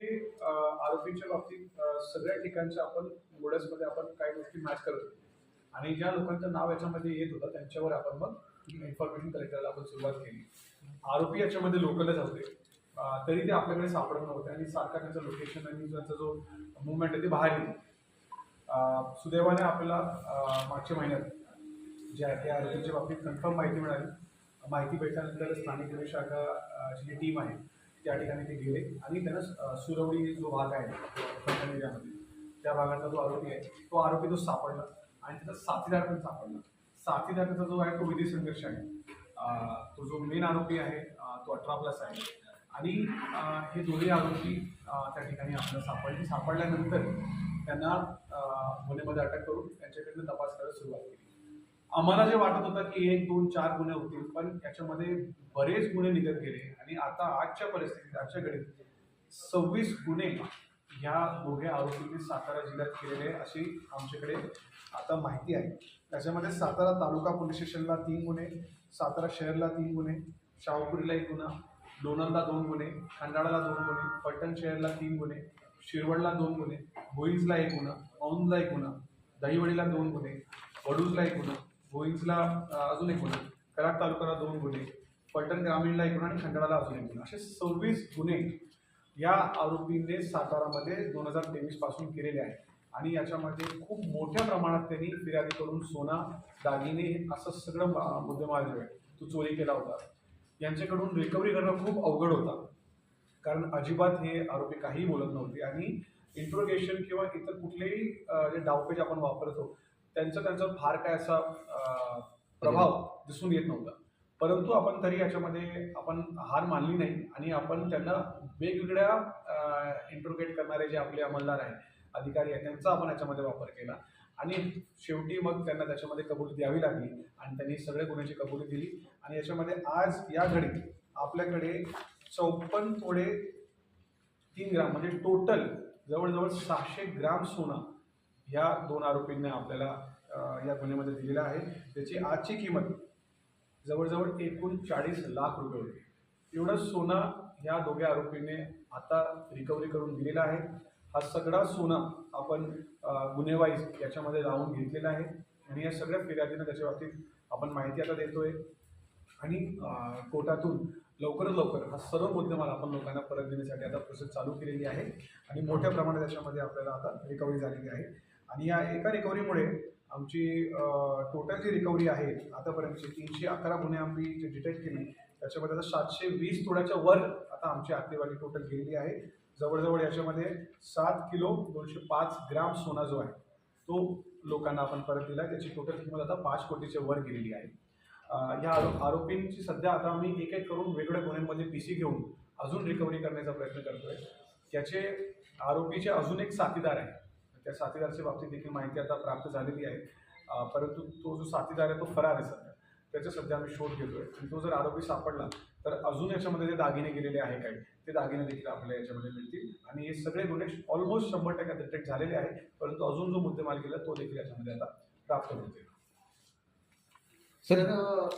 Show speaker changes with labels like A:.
A: आरोपींच्या बाबतीत सगळ्या ठिकाणच्या आपण मध्ये आपण काही गोष्टी मॅच करत होतो. आणि ज्या लोकांचं नाव याच्यामध्ये येत होतं त्यांच्यावर आपण मग इन्फॉर्मेशन कलेक्ट करायला आपण सुरुवात केली. आरोपी याच्यामध्ये लोकलच होते तरी ते आपल्याकडे सापडत नव्हते आणि सारखा त्यांचं लोकेशन आणि त्यांचा जो मुवमेंट आहे ते बाहेर येतो सुदैवाने आपल्याला मागच्या महिन्यात जे आहे त्या आरोपींच्या बाबतीत कन्फर्म माहिती मिळाली. माहिती भेटल्यानंतर स्थानिक गुन्हे शाखाची जी टीम आहे त्या ठिकाणी ते गेले आणि त्यांना सुरवडी जो भाग आहे फलटण एरियामध्ये त्या भागाचा जो आरोपी आहे तो आरोपी तो सापडला आणि त्याचा साथीदार पण सापडला. साथीदाराचा जो आहे तो विधी संघर्ष आहे. तो जो मेन आरोपी आहे तो अठरा प्लस आहे. आणि हे दोन्ही आरोपी त्या ठिकाणी आपल्याला सापडले. सापडल्यानंतर त्यांना गुन्हेमध्ये अटक करून त्यांच्याकडनं तपास करायला सुरुवात केली. आम्हाला जे वाटत होतं की एक दोन चार गुन्हे होतील पण त्याच्यामध्ये बरेच गुन्हे निघत गेले आणि आता आजच्या परिस्थितीत आजच्या घडीत सव्वीस गुन्हे ह्या दोघे आरोपींनी सातारा जिल्ह्यात केलेले अशी आमच्याकडे आता माहिती आहे. त्याच्यामध्ये सातारा तालुका पोलीस स्टेशनला तीन गुन्हे सातारा शहरला तीन गुन्हे शाहूपुरीला एक गुन्हा लोणंदला दोन गुन्हे खंडाळाला दोन गुन्हे फलटण शहरला तीन गुन्हे शिरवडला दोन गुन्हे भोईजला एक गुन्हा औंधला एक गुन्हा दहिवडीला दोन गुन्हे वडूजला एक गुन्हा भोईंजला अजून एक गुन्हा. कराड तालुक्याला दोन गुन्हे. पलटण ग्रामीणला एक गुन्हा आणि खंडाळाला अजून एक गुन्हा. असे सव्वीस गुन्हे या आरोपींनी सातारामध्ये दोन हजार तेवीसपासून केलेले आहे आणि याच्यामध्ये खूप मोठ्या प्रमाणात त्यांनी फिर्यादी करून सोना दागिने असं सगळं मुद्देमाल जो आहे तो चोरी केला होता. यांच्याकडून रिकव्हरी करणं खूप अवघड होता. कारण अजिबात हे आरोपी काहीही बोलत नव्हते. आणि इंट्रोगेशन किंवा इतर कुठलेही जे डावपेज आपण वापरतो त्यांचं त्यांचं फार काय असा प्रभाव दिसून येत नव्हता. परंतु आपण तरी याच्यामध्ये आपण हार मानली नाही आणि आपण त्यांना वेगवेगळ्या इंट्रोगेट करणारे जे आपले अंमलदार आहेत अधिकारी आहेत त्यांचा आपण याच्यामध्ये वापर केला. आणि शेवटी मग त्यांना त्याच्यामध्ये कबुली द्यावी लागली आणि त्यांनी सगळे गुन्ह्याची कबुली दिली. आणि याच्यामध्ये आज या घडीत आपल्याकडे चौपन्न तोडे तीन ग्राम म्हणजे टोटल जवळजवळ सहाशे ग्राम सोनं ह्या दोन आरोपींनी आपल्याला या गुन्ह्यामध्ये दिलेलं आहे. त्याची आजची किंमत जवळजवळ एकूण चाळीस लाख रुपये होती. एवढं सोना ह्या दोघे आरोपींनी आता रिकव्हरी करून दिलेला आहे. हा सगळा सोना आपण गुन्हेवाईज याच्यामध्ये लावून घेतलेला आहे. आणि या सगळ्या फिर्यादीनं त्याच्या बाबतीत आपण माहिती आता देतोय. आणि कोर्टातून लवकरात लवकर हा सर्व मुद्देमाल आपण लोकांना परत देण्यासाठी आता प्रोसेस चालू केलेली आहे. आणि मोठ्या प्रमाणात त्याच्यामध्ये आपल्याला आता रिकव्हरी झालेली आहे. आणि या एका रिकव्हरीमुळे आमची टोटल जी रिकव्हरी आहे आतापर्यंतची तीनशे अकरा गुन्हे आम्ही जे डिटेक्ट केली त्याच्यामध्ये आता सातशे वीस तोड्याच्या वर आता आमची आकडेवारी टोटल गेलेली आहे. जवळजवळ याच्यामध्ये सात किलो दोनशे पाच ग्राम सोना जो आहे तो लोकांना आपण परत दिला आहे त्याची टोटल किंमत आता पाच कोटीच्या वर गेलेली आहे. या आरो आरोपींची सध्या आता आम्ही एक एक करून वेगवेगळ्या गुन्ह्यांमध्ये पी सी घेऊन अजून रिकव्हरी करण्याचा प्रयत्न करतोय. त्याचे आरोपीचे अजून एक साथीदार आहे. त्या साथीदारच्या बाबतीत देखील माहिती आता प्राप्त झालेली आहे. परंतु तो जो साथीदार आहे तो फरार आहे सध्या. त्याचा सध्या आम्ही शोध घेतोय. आणि तो जर आरोपी सापडला तर अजून याच्यामध्ये जे दागिने गेलेले आहे काही ते दागिने देखील आपल्याला याच्यामध्ये मिळतील. आणि हे सगळे गुन्हे ऑलमोस्ट शंभर टक्के डिटेक्ट झालेले आहे. परंतु अजून जो मुद्देमाल गेला तो देखील याच्यामध्ये आता प्राप्त होतील.
B: सर
C: तर